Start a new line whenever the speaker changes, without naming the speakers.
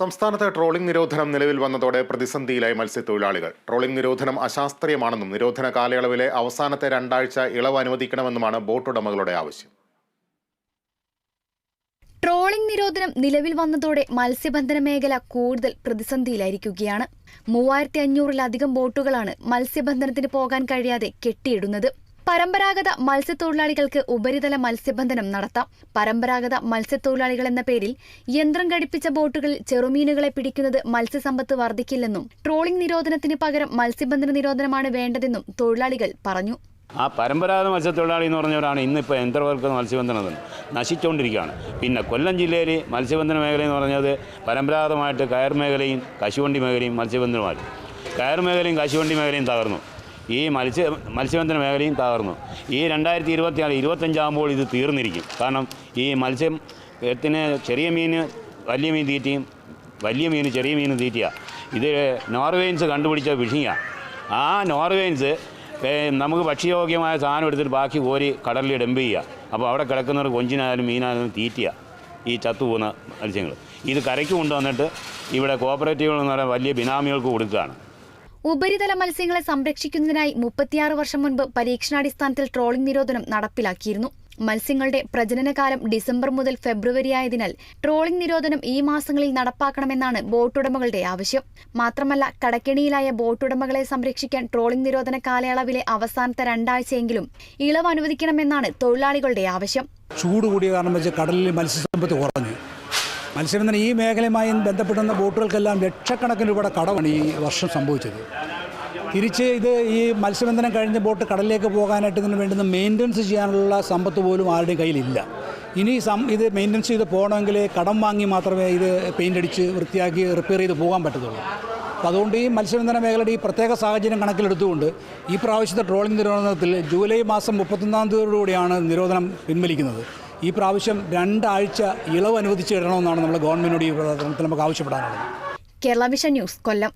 സംസ്ഥാനത്ത് ട്രോളിംഗ് നിരോധനം നിലവിൽ വന്നതോടെ പ്രതിസന്ധിയിലായി മത്സ്യത്തൊഴിലാളികൾ. ട്രോളിംഗ് നിരോധനം അശാസ്ത്രീയമാണെന്നും നിരോധന കാലയളവിലെ അവസാനത്തെ രണ്ടാഴ്ച ഇളവ് അനുവദിക്കണമെന്നുമാണ് ബോട്ട് ഉടമകളുടെ ആവശ്യം.
ട്രോളിംഗ് നിരോധനം നിലവിൽ വന്നതോടെ മത്സ്യബന്ധന മേഖല കൂടുതൽ പ്രതിസന്ധിയിലായിരിക്കുകയാണ്. മൂവായിരത്തി അഞ്ഞൂറിലധികം ബോട്ടുകളാണ് മത്സ്യബന്ധനത്തിന് പോകാൻ കഴിയാതെ കെട്ടിയിടുന്നത്. പരമ്പരാഗത മത്സ്യത്തൊഴിലാളികൾക്ക് ഉപരിതല മത്സ്യബന്ധനം നടത്താം. പരമ്പരാഗത മത്സ്യത്തൊഴിലാളികൾ എന്ന പേരിൽ യന്ത്രം ഘടിപ്പിച്ച ബോട്ടുകളിൽ ചെറുമീനുകളെ പിടിക്കുന്നത് മത്സ്യസമ്പത്ത് വർദ്ധിക്കില്ലെന്നും ട്രോളിംഗ് നിരോധനത്തിന് പകരം മത്സ്യബന്ധന നിരോധനമാണ് വേണ്ടതെന്നും തൊഴിലാളികൾ പറഞ്ഞു.
ആ പരമ്പരാഗത മത്സ്യത്തൊഴിലാളി എന്ന് പറഞ്ഞവരാണ് ഇന്നിപ്പോൾ യന്ത്രവൽക്കൃത മത്സ്യബന്ധനം നശിച്ചുകൊണ്ടിരിക്കുകയാണ് പിന്നെ കൊല്ലം ജില്ലയിൽ മത്സ്യബന്ധന മേഖല എന്ന് പറഞ്ഞത് പരമ്പരാഗതമായിട്ട് കയർ മേഖലയും കശുവണ്ടി മേഖലയും മത്സ്യബന്ധനമാണ് കയർ മേഖലയും കശുവണ്ടി മേഖലയും തകർന്നു. ഈ മത്സ്യ മത്സ്യബന്ധന മേഖലയും തകർന്നു. ഈ രണ്ടായിരത്തി ഇരുപത്തിനാല് ഇരുപത്തഞ്ചാകുമ്പോൾ ഇത് തീർന്നിരിക്കും. കാരണം ഈ മത്സ്യത്തിന് ചെറിയ മീൻ വലിയ മീൻ തീറ്റയും വലിയ മീൻ ചെറിയ മീൻ തീറ്റയാണ് ഇത് നോർവേൻസ് കണ്ടുപിടിച്ച വിഷിങ്ങ ആ നോർവേൻസ് നമുക്ക് ഭക്ഷ്യയോഗ്യമായ സാധനം എടുത്തിട്ട് ബാക്കി കോരി കടലിൽ ഡംപ് ചെയ്യുക അപ്പോൾ അവിടെ കിടക്കുന്നവർ കൊഞ്ചിനായാലും മീനായാലും തീറ്റിയ ഈ ചത്തുപോകുന്ന മത്സ്യങ്ങൾ ഇത് കരയ്ക്ക് കൊണ്ടുവന്നിട്ട് ഇവിടെ കോപ്പറേറ്റീവുകൾ എന്ന് പറയുന്ന വലിയ ബിനാമികൾക്ക് കൊടുക്കുകയാണ്.
ഉപരിതല മത്സ്യങ്ങളെ സംരക്ഷിക്കുന്നതിനായി മുപ്പത്തിയാറ് വർഷം മുൻപ് പരീക്ഷണാടിസ്ഥാനത്തിൽ ട്രോളിംഗ് നിരോധനം നടപ്പിലാക്കിയിരുന്നു. മത്സ്യങ്ങളുടെ പ്രജനനകാലം ഡിസംബർ മുതൽ ഫെബ്രുവരി ആയതിനാൽ ട്രോളിംഗ് നിരോധനം ഈ മാസങ്ങളിൽ നടപ്പാക്കണമെന്നാണ് ബോട്ടുടമകളുടെ ആവശ്യം. മാത്രമല്ല കടക്കെണിയിലായ ബോട്ടുടമകളെ സംരക്ഷിക്കാൻ ട്രോളിംഗ് നിരോധന കാലയളവിലെ അവസാനത്തെ രണ്ടാഴ്ചയെങ്കിലും ഇളവ് അനുവദിക്കണമെന്നാണ് തൊഴിലാളികളുടെ ആവശ്യം.
ചൂട് കൂടിയ കാരണം വെച്ച് കടലിൽ മത്സ്യസമ്പത്ത് കുറഞ്ഞു. മത്സ്യബന്ധനം ഈ മേഖലയുമായി ബന്ധപ്പെടുന്ന ബോട്ടുകൾക്കെല്ലാം ലക്ഷക്കണക്കിന് രൂപയുടെ കടമാണ് ഈ വർഷം സംഭവിച്ചത്. തിരിച്ച് ഇത് ഈ മത്സ്യബന്ധനം കഴിഞ്ഞ ബോട്ട് കടലിലേക്ക് പോകാനായിട്ട് ഇതിന് വേണ്ടുന്ന മെയിന്റനൻസ് ചെയ്യാനുള്ള സമ്പത്ത് പോലും ആരുടെയും കയ്യിലില്ല. ഇനി സം ഇത് മെയിന്റനൻസ് ചെയ്ത് പോകണമെങ്കിൽ കടം വാങ്ങി മാത്രമേ ഇത് പെയിന്റ് അടിച്ച് വൃത്തിയാക്കി റിപ്പയർ ചെയ്ത് പോകാൻ പറ്റത്തുള്ളൂ. അപ്പോൾ അതുകൊണ്ട് ഈ മത്സ്യബന്ധന മേഖലയുടെ ഈ പ്രത്യേക സാഹചര്യം കണക്കിലെടുത്തുകൊണ്ട് ഈ പ്രാവശ്യത്തെ ട്രോളിംഗ് നിരോധനത്തിൽ ജൂലൈ മാസം മുപ്പത്തൊന്നാം തീയതിയോടുകൂടിയാണ് നിരോധനം പിൻവലിക്കുന്നത്. ഈ പ്രാവശ്യം രണ്ടാഴ്ച ഇളവ് അനുവദിച്ച് ഇടണമെന്നാണ് നമ്മുടെ ഗവൺമെന്റിനോട് ഈ പ്രവർത്തനത്തിൽ നമുക്ക് ആവശ്യപ്പെടാനുള്ളത്.
Kerala vision news Kollam.